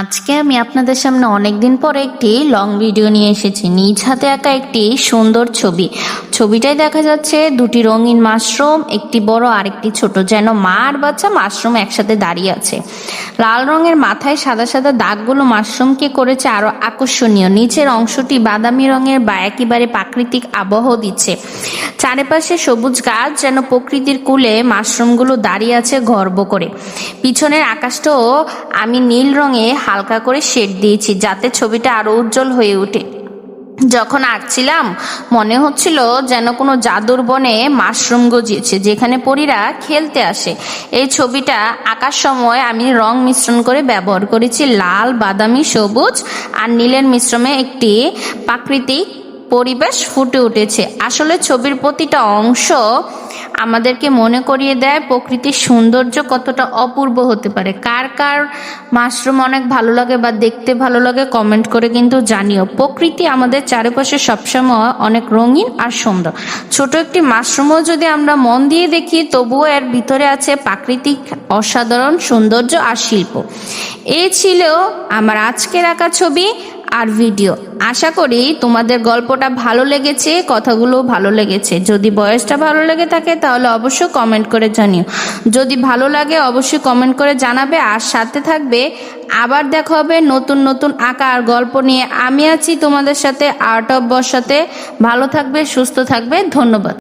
আজকে আমি আপনাদের সামনে অনেক দিন পরে একটি লং ভিডিও নিয়ে এসেছি। নিজ হাতে আঁকা একটি সুন্দর ছবি। ছবিটায় দেখা যাচ্ছে দুটি রঙিন মাশরুম, একটি বড় আর একটি ছোট, যেন মা আর বাচ্চা মাশরুম একসাথে দাঁড়িয়ে আছে। লাল রঙের মাথায় সাদা সাদা দাগগুলো মাশরুমকে করেছে আরও আকর্ষণীয়। নিচের অংশটি বাদামি রঙের বা একেবারে প্রাকৃতিক আবহ দিচ্ছে। চারিপাশে সবুজ গাছ যেন প্রকৃতির কুলে মাশরুমগুলো দাঁড়িয়ে আছে গর্ব করে। পিছনের আকাশটাও আমি নীল রঙে হালকা করে শেড দিয়েছি যাতে ছবিটা আরও উজ্জ্বল হয়ে ওঠে। যখন আঁকছিলাম, মনে হচ্ছিল যেন কোনো জাদুর বনে মাশরুম গজিয়েছে, যেখানে পরীরা খেলতে আসে। এই ছবিটা আঁকার সময় আমি রং মিশ্রণ করে ব্যবহার করেছি, লাল, বাদামি, সবুজ আর নীলের মিশ্রমে একটি প্রাকৃতিক পরিবেশ ফুটে উঠেছে। আসলে ছবির প্রতিটা অংশ আমাদেরকে মনে করিয়ে দেয় প্রকৃতির সৌন্দর্য কতটা অপূর্ব হতে পারে। কার কার মাশরুম অনেক ভালো লাগে বা দেখতে ভালো লাগে কমেন্ট করে কিন্তু জানিও। প্রকৃতি আমাদের চারিপাশে সবসময় অনেক রঙিন আর সুন্দর। ছোট একটি মাশরুমও যদি আমরা মন দিয়ে দেখি, তবুও এর ভিতরে আছে প্রাকৃতিক অসাধারণ সৌন্দর্য আর শিল্প। এই ছিল আমার আজকের আঁকা ছবি। আর ভিডিও। আশা করি তোমাদের গল্পটা ভালো লেগেছে, কথাগুলো ভালো লেগেছে। যদি বয়সটা ভালো লেগে থাকে তাহলে অবশ্যই কমেন্ট করে জানিও। যদি ভালো লাগে অবশ্যই কমেন্ট করে জানাবে। আর সাথে থাকবে, আবার দেখা হবে নতুন নতুন আঁকা আর গল্প নিয়ে। আমি আছি তোমাদের সাথে আর্ট অফ বসাতে ভালো থাকবে, সুস্থ থাকবে। ধন্যবাদ।